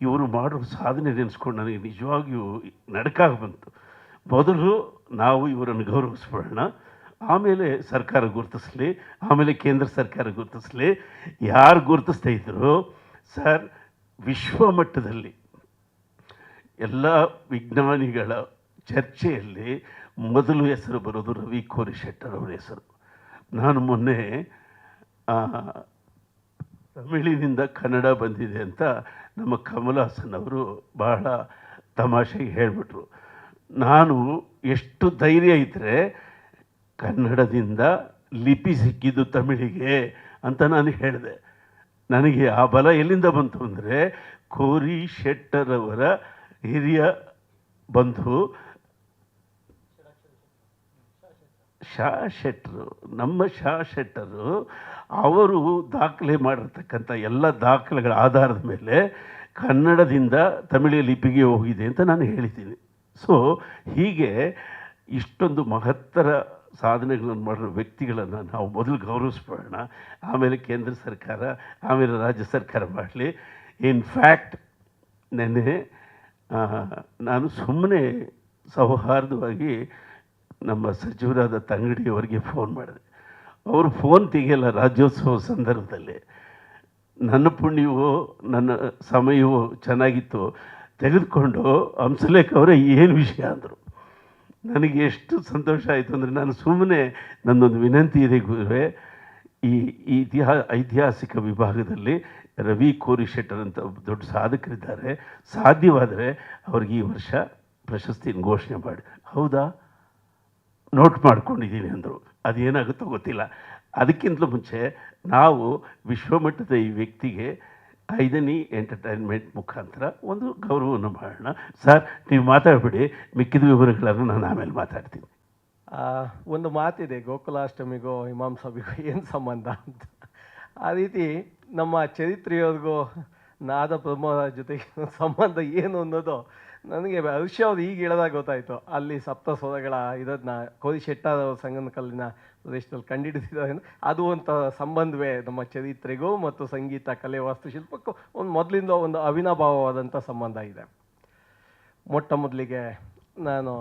ಇವರು ಮಾಡೋ ಸಾಧನೆ ನೆನೆಸ್ಕೊಂಡು ನನಗೆ ನಿಜವಾಗಿಯೂ ನಡಕಾಗಿ ಬಂತು. ಮೊದಲು ನಾವು ಇವರನ್ನು ಗೌರವಿಸ್ಬಿಡೋಣ ಆಮೇಲೆ ಸರ್ಕಾರ ಗುರುತಿಸಲಿ, ಆಮೇಲೆ ಕೇಂದ್ರ ಸರ್ಕಾರ ಗುರುತಿಸಲಿ. ಯಾರು ಗುರುತಿಸ್ತಾ ಇದ್ದರು ಸರ್, ವಿಶ್ವ ಮಟ್ಟದಲ್ಲಿ ಎಲ್ಲ ವಿಜ್ಞಾನಿಗಳ ಚರ್ಚೆಯಲ್ಲಿ ಮೊದಲು ಹೆಸರು ಬರೋದು ರವಿ ಕೋರಿ ಶೆಟ್ಟರ್ ಅವರ ಹೆಸರು. ನಾನು ಮೊನ್ನೆ ತಮಿಳಿನಿಂದ ಕನ್ನಡ ಬಂದಿದೆ ಅಂತ ನಮ್ಮ ಕಮಲ್ ಹಾಸನ್ ಅವರು ಬಹಳ ತಮಾಷೆಗೆ ಹೇಳಿಬಿಟ್ರು. ನಾನು ಎಷ್ಟು ಧೈರ್ಯ ಇದ್ದರೆ ಕನ್ನಡದಿಂದ ಲಿಪಿ ಸಿಕ್ಕಿದ್ದು ತಮಿಳಿಗೆ ಅಂತ ನಾನು ಹೇಳಿದೆ. ನನಗೆ ಆ ಬಲ ಎಲ್ಲಿಂದ ಬಂತು ಅಂದರೆ ಕೋರಿ ಶೆಟ್ಟರವರ ಹಿರಿಯ ಬಂಧು ಶಾ ಶೆಟ್ಟರು, ನಮ್ಮ ಶಾ ಶೆಟ್ಟರು ಅವರು ದಾಖಲೆ ಮಾಡಿರ್ತಕ್ಕಂಥ ಎಲ್ಲ ದಾಖಲೆಗಳ ಆಧಾರದ ಮೇಲೆ ಕನ್ನಡದಿಂದ ತಮಿಳಿಯ ಲಿಪಿಗೆ ಹೋಗಿದೆ ಅಂತ ನಾನು ಹೇಳಿದ್ದೀನಿ. ಸೊ ಹೀಗೆ ಇಷ್ಟೊಂದು ಮಹತ್ತರ ಸಾಧನೆಗಳನ್ನು ಮಾಡಿರೋ ವ್ಯಕ್ತಿಗಳನ್ನು ನಾವು ಮೊದಲು ಗೌರವಿಸ್ಬೋಣ ಆಮೇಲೆ ಕೇಂದ್ರ ಸರ್ಕಾರ, ಆಮೇಲೆ ರಾಜ್ಯ ಸರ್ಕಾರ ಮಾಡಲಿ. ಇನ್ಫ್ಯಾಕ್ಟ್ ನೆನ್ನೆ ನಾನು ಸುಮ್ಮನೆ ಸೌಹಾರ್ದವಾಗಿ ನಮ್ಮ ಸಚಿವರಾದ ತಂಗಡಿಯವರಿಗೆ ಫೋನ್ ಮಾಡಿದೆ. ಅವರು ಫೋನ್ ತೆಗೆಯಲ್ಲ ರಾಜ್ಯೋತ್ಸವ ಸಂದರ್ಭದಲ್ಲಿ. ನನ್ನ ಪುಣ್ಯವೋ, ನನ್ನ ಸಮಯವೋ ಚೆನ್ನಾಗಿತ್ತು ತೆಗೆದುಕೊಂಡು ಹಂಸಲೇಖ ಅವರೇ ಏನು ವಿಷಯ ಅಂದರು. ನನಗೆ ಎಷ್ಟು ಸಂತೋಷ ಆಯಿತು ಅಂದರೆ ನಾನು ಸುಮ್ಮನೆ ನನ್ನೊಂದು ವಿನಂತಿ ಇದೆ ಗುರುವೆ. ಈ ಇತಿಹಾ ಐತಿಹಾಸಿಕ ವಿಭಾಗದಲ್ಲಿ ರವಿ ಕೋರಿ ಶೆಟ್ಟರ್ ಅಂತ ದೊಡ್ಡ ಸಾಧಕರಿದ್ದಾರೆ. ಸಾಧ್ಯವಾದರೆ ಅವ್ರಿಗೆ ಈ ವರ್ಷ ಪ್ರಶಸ್ತಿನ ಘೋಷಣೆ ಮಾಡಿ. ಹೌದಾ? ನೋಟ್ ಮಾಡ್ಕೊಂಡಿದ್ದೀನಿ ಅಂದರು. ಅದೇನಾಗುತ್ತೋ ಗೊತ್ತಿಲ್ಲ. ಅದಕ್ಕಿಂತಲೂ ಮುಂಚೆ ನಾವು ವಿಶ್ವಮಟ್ಟದ ಈ ವ್ಯಕ್ತಿಗೆ ಐದನೇ ಎಂಟರ್ಟೈನ್ಮೆಂಟ್ ಮುಖಾಂತರ ಒಂದು ಗೌರವವನ್ನು ಮಾಡೋಣ ಸರ್, ನೀವು ಮಾತಾಡಬೇಡಿ, ಮಿಕ್ಕಿದ ವಿವರಗಳನ್ನು ನಾನು ಆಮೇಲೆ ಮಾತಾಡ್ತೀನಿ. ಒಂದು ಮಾತಿದೆ, ಗೋಕುಲಾಷ್ಟಮಿಗೋ ಇಮಾಮ್ ಏನು ಸಂಬಂಧ ಅಂತ. ಆ ರೀತಿ ನಮ್ಮ ಚರಿತ್ರೆಯವ್ರಿಗೂ ನಾದ ಪ್ರಮೋದ ಜೊತೆಗೆ ಸಂಬಂಧ ಏನು ಅನ್ನೋದು ನನಗೆ ಹರ್ಷ ಅವ್ರು ಈಗ ಹೇಳಿದಾಗ ಗೊತ್ತಾಯಿತು. ಅಲ್ಲಿ ಸಪ್ತ ಸ್ವರಗಳ ಇದನ್ನ ಕೋರಿ ಶೆಟ್ಟರ್ ಸಂಗನ ಕಲ್ಲಿನ ಪ್ರದೇಶದಲ್ಲಿ ಕಂಡುಹಿಡಿದಿದ್ದಾರೆ ಅದು ಅಂತ ಸಂಬಂಧವೇ ನಮ್ಮ ಚರಿತ್ರೆಗೂ ಮತ್ತು ಸಂಗೀತ, ಕಲೆ, ವಾಸ್ತುಶಿಲ್ಪಕ್ಕೂ ಒಂದು ಮೊದಲಿಂದ ಒಂದು ಅವಿನಾಭಾವವಾದಂಥ ಸಂಬಂಧ ಇದೆ. ಮೊಟ್ಟ ಮೊದಲಿಗೆ ನಾನು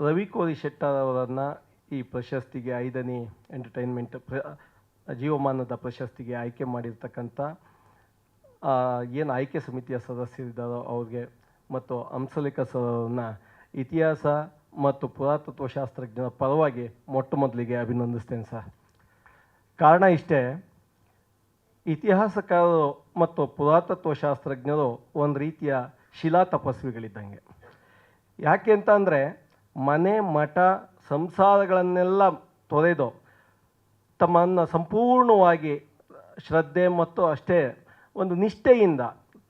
ರವಿ ಕೋರಿ ಶೆಟ್ಟರ್ ಈ ಪ್ರಶಸ್ತಿಗೆ ಐದನೇ ಎಂಟರ್ಟೈನ್ಮೆಂಟ್ ಪ್ರ ಜೀವಮಾನದ ಪ್ರಶಸ್ತಿಗೆ ಆಯ್ಕೆ ಮಾಡಿರ್ತಕ್ಕಂಥ ಏನು ಆಯ್ಕೆ ಸಮಿತಿಯ ಸದಸ್ಯರಿದ್ದಾರೋ ಅವ್ರಿಗೆ ಮತ್ತು ಹಂಸಲೇಖ ಸರ್ ಇತಿಹಾಸ ಮತ್ತು ಪುರಾತತ್ವ ಶಾಸ್ತ್ರಜ್ಞರ ಪರವಾಗಿ ಮೊಟ್ಟ ಮೊದಲಿಗೆ ಅಭಿನಂದಿಸ್ತೇನೆ ಸರ್. ಕಾರಣ ಇಷ್ಟೇ, ಇತಿಹಾಸಕಾರರು ಮತ್ತು ಪುರಾತತ್ವ ಶಾಸ್ತ್ರಜ್ಞರು ಒಂದು ರೀತಿಯ ಶಿಲಾ ತಪಸ್ವಿಗಳಿದ್ದಂಗೆ. ಯಾಕೆ ಅಂತ ಅಂದರೆ, ಮನೆ, ಮಠ, ಸಂಸಾರಗಳನ್ನೆಲ್ಲ ತೊರೆದು ತಮ್ಮನ್ನು ಸಂಪೂರ್ಣವಾಗಿ ಶ್ರದ್ಧೆ ಮತ್ತು ಅಷ್ಟೇ ಒಂದು ನಿಷ್ಠೆಯಿಂದ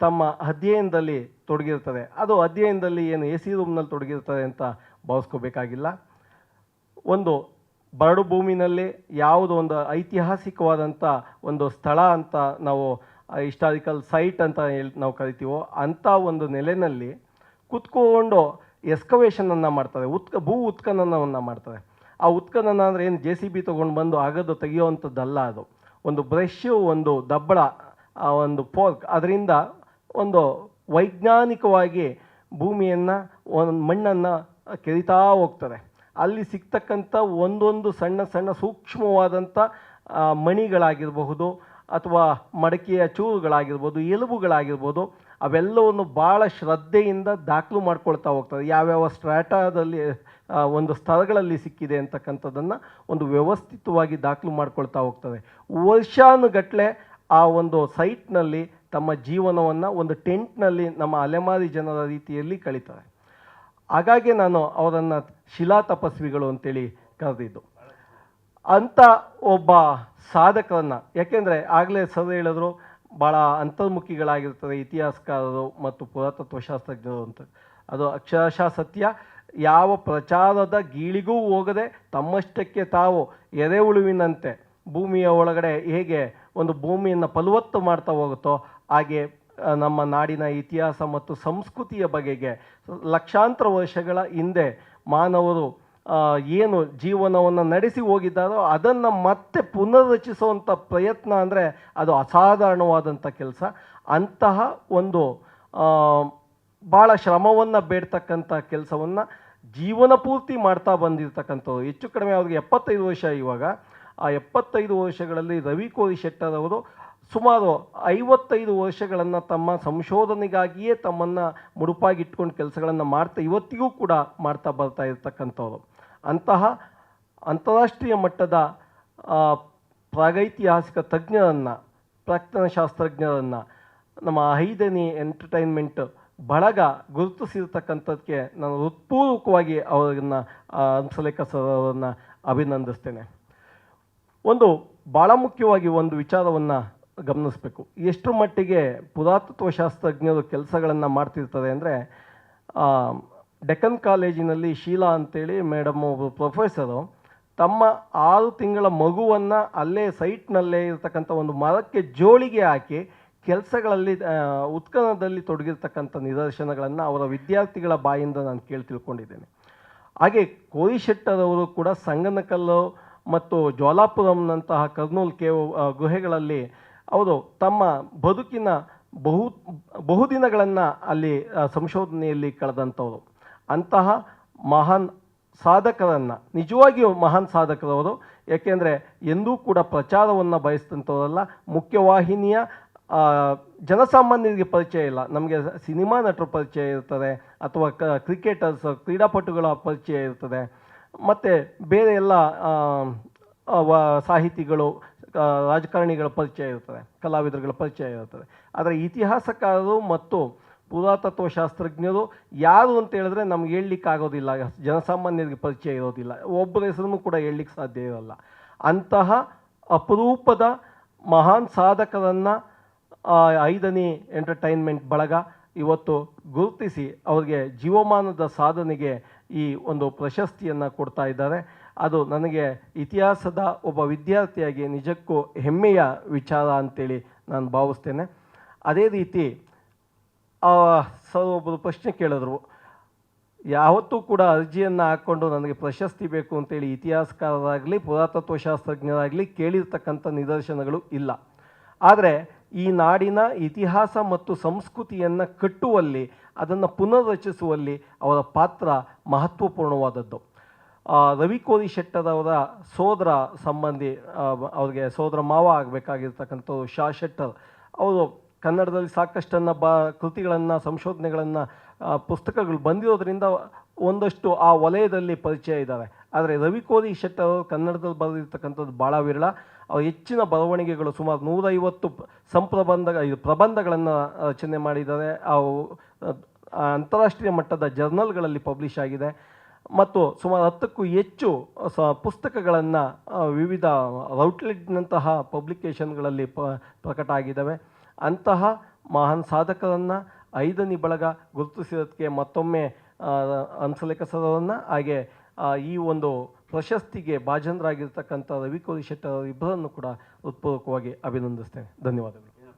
ತಮ್ಮ ಅಧ್ಯಯನದಲ್ಲಿ ತೊಡಗಿರ್ತದೆ ಅದು ಅಧ್ಯಯನದಲ್ಲಿ ಏನು ಎ ಸಿ ರೂಮ್ನಲ್ಲಿ ತೊಡಗಿರ್ತದೆ ಅಂತ ಭಾವಿಸ್ಕೋಬೇಕಾಗಿಲ್ಲ ಒಂದು ಬರಡು ಭೂಮಿನಲ್ಲಿ ಯಾವುದು ಒಂದು ಐತಿಹಾಸಿಕವಾದಂಥ ಒಂದು ಸ್ಥಳ ಅಂತ ನಾವು ಹಿಸ್ಟಾರಿಕಲ್ ಸೈಟ್ ಅಂತ ಹೇಳಿ ನಾವು ಕರಿತೀವೋ ಅಂಥ ಒಂದು ನೆಲೆಯಲ್ಲಿ ಕುತ್ಕೊಂಡು ಎಸ್ಕವೇಷನನ್ನು ಮಾಡ್ತಾರೆ ಉತ್ಕ ಭೂ ಉತ್ಖನನವನ್ನು ಮಾಡ್ತಾರೆ. ಆ ಉತ್ಖನನ ಅಂದರೆ ಏನು? ಜೆ ಸಿ ಬಿ ತೊಗೊಂಡು ಬಂದು ಅಗದು ತೆಗೆಯುವಂಥದ್ದಲ್ಲ ಅದು. ಒಂದು ಬ್ರಷು ಒಂದು ದಬ್ಬಳ, ಆ ಒಂದು ಫೋರ್ಕ್ ಅದರಿಂದ ಒಂದು ವೈಜ್ಞಾನಿಕವಾಗಿ ಭೂಮಿಯನ್ನು, ಒಂದು ಮಣ್ಣನ್ನು ಕೆರಿತಾ ಹೋಗ್ತಾರೆ ಅಲ್ಲಿ ಸಿಗ್ತಕ್ಕಂಥ ಒಂದೊಂದು ಸಣ್ಣ ಸಣ್ಣ ಸೂಕ್ಷ್ಮವಾದಂಥ ಮಣಿಗಳಾಗಿರಬಹುದು ಅಥವಾ ಮಡಕೆಯ ಚೂರುಗಳಾಗಿರ್ಬೋದು, ಎಲುಬುಗಳಾಗಿರ್ಬೋದು, ಅವೆಲ್ಲವನ್ನು ಭಾಳ ಶ್ರದ್ಧೆಯಿಂದ ದಾಖಲು ಮಾಡ್ಕೊಳ್ತಾ ಹೋಗ್ತಾರೆ ಯಾವ್ಯಾವ ಸ್ಟ್ರಾಟಾದಲ್ಲಿ ಒಂದು ಸ್ಥಳಗಳಲ್ಲಿ ಸಿಕ್ಕಿದೆ ಅಂತಕ್ಕಂಥದ್ದನ್ನು ಒಂದು ವ್ಯವಸ್ಥಿತವಾಗಿ ದಾಖಲು ಮಾಡ್ಕೊಳ್ತಾ ಹೋಗ್ತದೆ. ವರ್ಷಾನುಗಟ್ಟಲೆ ಆ ಒಂದು ಸೈಟ್ನಲ್ಲಿ ತಮ್ಮ ಜೀವನವನ್ನು ಒಂದು ಟೆಂಟ್ನಲ್ಲಿ ನಮ್ಮ ಅಲೆಮಾರಿ ಜನರ ರೀತಿಯಲ್ಲಿ ಕಳೀತಾರೆ ಹಾಗಾಗಿ ನಾನು ಅವರನ್ನು ಶಿಲಾ ತಪಸ್ವಿಗಳು ಅಂತೇಳಿ ಕರೆದಿದ್ದು. ಅಂಥ ಒಬ್ಬ ಸಾಧಕರನ್ನು, ಯಾಕೆಂದರೆ ಆಗಲೇ ಸರ್ ಹೇಳಿದ್ರು ಭಾಳ ಅಂತರ್ಮುಖಿಗಳಾಗಿರ್ತಾರೆ ಇತಿಹಾಸಕಾರರು ಮತ್ತು ಪುರಾತತ್ವಶಾಸ್ತ್ರಜ್ಞರು ಅಂತ. ಅದು ಅಕ್ಷರಶಃ ಸತ್ಯ. ಯಾವ ಪ್ರಚಾರದ ಗೀಳಿಗೂ ಹೋಗದೆ ತಮ್ಮಷ್ಟಕ್ಕೆ ತಾವು ಎರೆಹುಳುವಿನಂತೆ ಭೂಮಿಯ ಒಳಗಡೆ ಹೇಗೆ ಒಂದು ಭೂಮಿಯನ್ನು ಫಲವತ್ತು ಮಾಡ್ತಾ ಹೋಗುತ್ತೋ ಹಾಗೆ ನಮ್ಮ ನಾಡಿನ ಇತಿಹಾಸ ಮತ್ತು ಸಂಸ್ಕೃತಿಯ ಬಗೆಗೆ ಲಕ್ಷಾಂತರ ವರ್ಷಗಳ ಹಿಂದೆ ಮಾನವರು ಏನು ಜೀವನವನ್ನು ನಡೆಸಿ ಹೋಗಿದ್ದಾರೋ ಅದನ್ನು ಮತ್ತೆ ಪುನರ್ರಚಿಸುವಂಥ ಪ್ರಯತ್ನ ಅಂದರೆ ಅದು ಅಸಾಧಾರಣವಾದಂಥ ಕೆಲಸ. ಅಂತಹ ಒಂದು ಭಾಳ ಶ್ರಮವನ್ನು ಬೇಡ್ತಕ್ಕಂಥ ಕೆಲಸವನ್ನು ಜೀವನ ಪೂರ್ತಿ ಮಾಡ್ತಾ ಬಂದಿರತಕ್ಕಂಥವ್ರು. ಹೆಚ್ಚು ಕಡಿಮೆ ಅವ್ರಿಗೆ ಎಪ್ಪತ್ತೈದು ವರ್ಷ ಇವಾಗ. ಆ ಎಪ್ಪತ್ತೈದು ವರ್ಷಗಳಲ್ಲಿ ರವಿ ಕೋರಿ ಶೆಟ್ಟರ್ ಅವರು ಸುಮಾರು ಐವತ್ತೈದು ವರ್ಷಗಳನ್ನು ತಮ್ಮ ಸಂಶೋಧನೆಗಾಗಿಯೇ ತಮ್ಮನ್ನು ಮುಡುಪಾಗಿಟ್ಕೊಂಡು ಕೆಲಸಗಳನ್ನು ಮಾಡ್ತಾ ಇವತ್ತಿಗೂ ಕೂಡ ಮಾಡ್ತಾ ಬರ್ತಾ ಇರ್ತಕ್ಕಂಥವ್ರು. ಅಂತಹ ಅಂತಾರಾಷ್ಟ್ರೀಯ ಮಟ್ಟದ ಪ್ರಾಗೈತಿಹಾಸಿಕ ತಜ್ಞರನ್ನು, ಪ್ರಾಕ್ತನ ಶಾಸ್ತ್ರಜ್ಞರನ್ನು ನಮ್ಮ ಐದನೇ ಎಂಟರ್ಟೈನ್ಮೆಂಟ್ ಬಳಗ ಗುರುತಿಸಿರ್ತಕ್ಕಂಥದ್ದಕ್ಕೆ ನಾನು ಹೃತ್ಪೂರ್ವಕವಾಗಿ ಅವರನ್ನು ಹಂಸಲೇಖ ಸರ್ ಅವರನ್ನು ಅಭಿನಂದಿಸ್ತೇನೆ. ಒಂದು ಭಾಳ ಮುಖ್ಯವಾಗಿ ಒಂದು ವಿಚಾರವನ್ನು ಗಮನಿಸಬೇಕು. ಎಷ್ಟು ಮಟ್ಟಿಗೆ ಪುರಾತತ್ವ ಶಾಸ್ತ್ರಜ್ಞರು ಕೆಲಸಗಳನ್ನು ಮಾಡ್ತಿರ್ತಾರೆ ಅಂದರೆ ಡೆಕ್ಕನ್ ಕಾಲೇಜಿನಲ್ಲಿ ಶೀಲಾ ಅಂತೇಳಿ ಮೇಡಮ್ ಒಬ್ಬರು ಪ್ರೊಫೆಸರು, ತಮ್ಮ ಆರು ತಿಂಗಳ ಮಗುವನ್ನು ಅಲ್ಲೇ ಸೈಟ್ನಲ್ಲೇ ಇರತಕ್ಕಂಥ ಒಂದು ಮರಕ್ಕೆ ಜೋಳಿಗೆ ಹಾಕಿ ಕೆಲಸಗಳಲ್ಲಿ ಉತ್ಖನದಲ್ಲಿ ತೊಡಗಿರ್ತಕ್ಕಂಥ ನಿದರ್ಶನಗಳನ್ನು ಅವರ ವಿದ್ಯಾರ್ಥಿಗಳ ಬಾಯಿಂದ ನಾನು ಕೇಳಿ ತಿಳ್ಕೊಂಡಿದ್ದೇನೆ. ಹಾಗೆ ಕೋಯಿಶೆಟ್ಟರ್ ಅವರು ಕೂಡ ಸಂಗನಕಲ್ಲು ಮತ್ತು ಜ್ವಾಲಾಪುರಂನಂತಹ ಕರ್ನೂಲ್ ಕೇವ್ ಗುಹೆಗಳಲ್ಲಿ ಅವರು ತಮ್ಮ ಬದುಕಿನ ಬಹು, ಬಹುದಿನಗಳನ್ನು ಅಲ್ಲಿ ಸಂಶೋಧನೆಯಲ್ಲಿ ಕಳೆದಂಥವರು. ಅಂತಹ ಮಹಾನ್ ಸಾಧಕರನ್ನು, ನಿಜವಾಗಿಯೂ ಮಹಾನ್ ಸಾಧಕರವರು, ಏಕೆಂದರೆ ಎಂದೂ ಕೂಡ ಪ್ರಚಾರವನ್ನು ಬಯಸಿದಂಥವರಲ್ಲ, ಮುಖ್ಯವಾಹಿನಿಯ ಜನಸಾಮಾನ್ಯರಿಗೆ ಪರಿಚಯ ಇಲ್ಲ. ನಮಗೆ ಸಿನಿಮಾ ನಟರ ಪರಿಚಯ ಇರ್ತದೆ, ಅಥವಾ ಕ, ಕ್ರಿಕೆಟರ್ಸ್, ಕ್ರೀಡಾಪಟುಗಳ ಪರಿಚಯ ಇರ್ತದೆ. ಮತ್ತು ಬೇರೆ ಎಲ್ಲ ಸಾಹಿತಿಗಳು ರಾಜಕಾರಣಿಗಳ ಪರಿಚಯ ಇರ್ತದೆ, ಕಲಾವಿದರುಗಳ ಪರಿಚಯ ಇರ್ತದೆ. ಆದರೆ ಇತಿಹಾಸಕಾರರು ಮತ್ತು ಪುರಾತತ್ವ ಶಾಸ್ತ್ರಜ್ಞರು ಯಾರು ಅಂತ ಹೇಳಿದ್ರೆ ನಮ್ಗೆ ಹೇಳಲಿಕ್ಕೆ ಆಗೋದಿಲ್ಲ ಜನಸಾಮಾನ್ಯರಿಗೆ ಪರಿಚಯ ಇರೋದಿಲ್ಲ, ಒಬ್ಬರ ಹೆಸರನ್ನು ಕೂಡ ಹೇಳಲಿಕ್ಕೆ ಸಾಧ್ಯ ಇರೋಲ್ಲ. ಅಂತಹ ಅಪರೂಪದ ಮಹಾನ್ ಸಾಧಕರನ್ನು ಐದನೇ ಎಂಟರ್ಟೈನ್ಮೆಂಟ್ ಬಳಗ ಇವತ್ತು ಗುರುತಿಸಿ ಅವರಿಗೆ ಜೀವಮಾನದ ಸಾಧನೆಗೆ ಈ ಒಂದು ಪ್ರಶಸ್ತಿಯನ್ನು ಕೊಡ್ತಾ ಇದ್ದಾರೆ. ಅದು ನನಗೆ ಇತಿಹಾಸದ ಒಬ್ಬ ವಿದ್ಯಾರ್ಥಿಯಾಗಿ ನಿಜಕ್ಕೂ ಹೆಮ್ಮೆಯ ವಿಚಾರ ಅಂತೇಳಿ ನಾನು ಭಾವಿಸ್ತೇನೆ. ಅದೇ ರೀತಿ ಸರ್ ಒಬ್ಬರು ಪ್ರಶ್ನೆ ಕೇಳಿದ್ರು. ಯಾವತ್ತೂ ಕೂಡ ಅರ್ಜಿಯನ್ನು ಹಾಕ್ಕೊಂಡು ನನಗೆ ಪ್ರಶಸ್ತಿ ಬೇಕು ಅಂತೇಳಿ ಇತಿಹಾಸಕಾರರಾಗಲಿ, ಪುರಾತತ್ವಶಾಸ್ತ್ರಜ್ಞರಾಗಲಿ ಕೇಳಿರ್ತಕ್ಕಂಥ ನಿದರ್ಶನಗಳು ಇಲ್ಲ. ಆದರೆ ಈ ನಾಡಿನ ಇತಿಹಾಸ ಮತ್ತು ಸಂಸ್ಕೃತಿಯನ್ನು ಕಟ್ಟುವಲ್ಲಿ, ಅದನ್ನು ಪುನರ್ರಚಿಸುವಲ್ಲಿ ಅವರ ಪಾತ್ರ ಮಹತ್ವಪೂರ್ಣವಾದದ್ದು. ರವಿ ಕೋರಿ ಶೆಟ್ಟರ್ ಅವರ ಸೋದರ ಸಂಬಂಧಿ ಅವ್ರಿಗೆ ಸೋದರ ಮಾವ ಆಗಬೇಕಾಗಿರ್ತಕ್ಕಂಥವ್ರು ಶಾ ಶೆಟ್ಟರ್. ಅವರು ಕನ್ನಡದಲ್ಲಿ ಸಾಕಷ್ಟನ್ನು ಬ, ಕೃತಿಗಳನ್ನು, ಸಂಶೋಧನೆಗಳನ್ನು ಪುಸ್ತಕಗಳು ಬಂದಿರೋದ್ರಿಂದ ಒಂದಷ್ಟು ಆ ವಲಯದಲ್ಲಿ ಪರಿಚಯ ಇದ್ದಾರೆ. ಆದರೆ ರವಿ ಕೋರಿ ಶೆಟ್ಟರ್ ಕನ್ನಡದಲ್ಲಿ ಬರೆದಿರ್ತಕ್ಕಂಥದ್ದು ಭಾಳ ವಿರಳ. ಅವರು ಹೆಚ್ಚಿನ ಬರವಣಿಗೆಗಳು ಸುಮಾರು ನೂರೈವತ್ತು ಸಂಪ್ರಬಂಧ ಪ್ರಬಂಧಗಳನ್ನು ರಚನೆ ಮಾಡಿದ್ದಾರೆ. ಅವು ಅಂತಾರಾಷ್ಟ್ರೀಯ ಮಟ್ಟದ ಜರ್ನಲ್ಗಳಲ್ಲಿ ಪಬ್ಲಿಷ್ ಆಗಿದೆ. ಮತ್ತು ಸುಮಾರು ಹತ್ತಕ್ಕೂ ಹೆಚ್ಚು ಸ, ಪುಸ್ತಕಗಳನ್ನು ವಿವಿಧ ಔಟ್ಲೆಟ್ನಂತಹ ಪಬ್ಲಿಕೇಶನ್ಗಳಲ್ಲಿ ಪ, ಪ್ರಕಟ ಆಗಿದ್ದಾವೆ. ಅಂತಹ ಮಹಾನ್ ಸಾಧಕರನ್ನು ಐದನೇ ಬಳಗ ಗುರುತಿಸಿರೋದಕ್ಕೆ ಮತ್ತೊಮ್ಮೆ ಹಂಸಲೇಖ ಸರವನ್ನು ಹಾಗೆ ಈ ಒಂದು ಪ್ರಶಸ್ತಿಗೆ ಭಾಜನರಾಗಿರ್ತಕ್ಕಂಥ ರವಿ ಕೋರಿ ಶೆಟ್ಟರ್ ಇಬ್ಬರನ್ನು ಕೂಡ ಹೃತ್ಪೂರ್ವಕವಾಗಿ ಅಭಿನಂದಿಸ್ತೇನೆ. ಧನ್ಯವಾದಗಳು.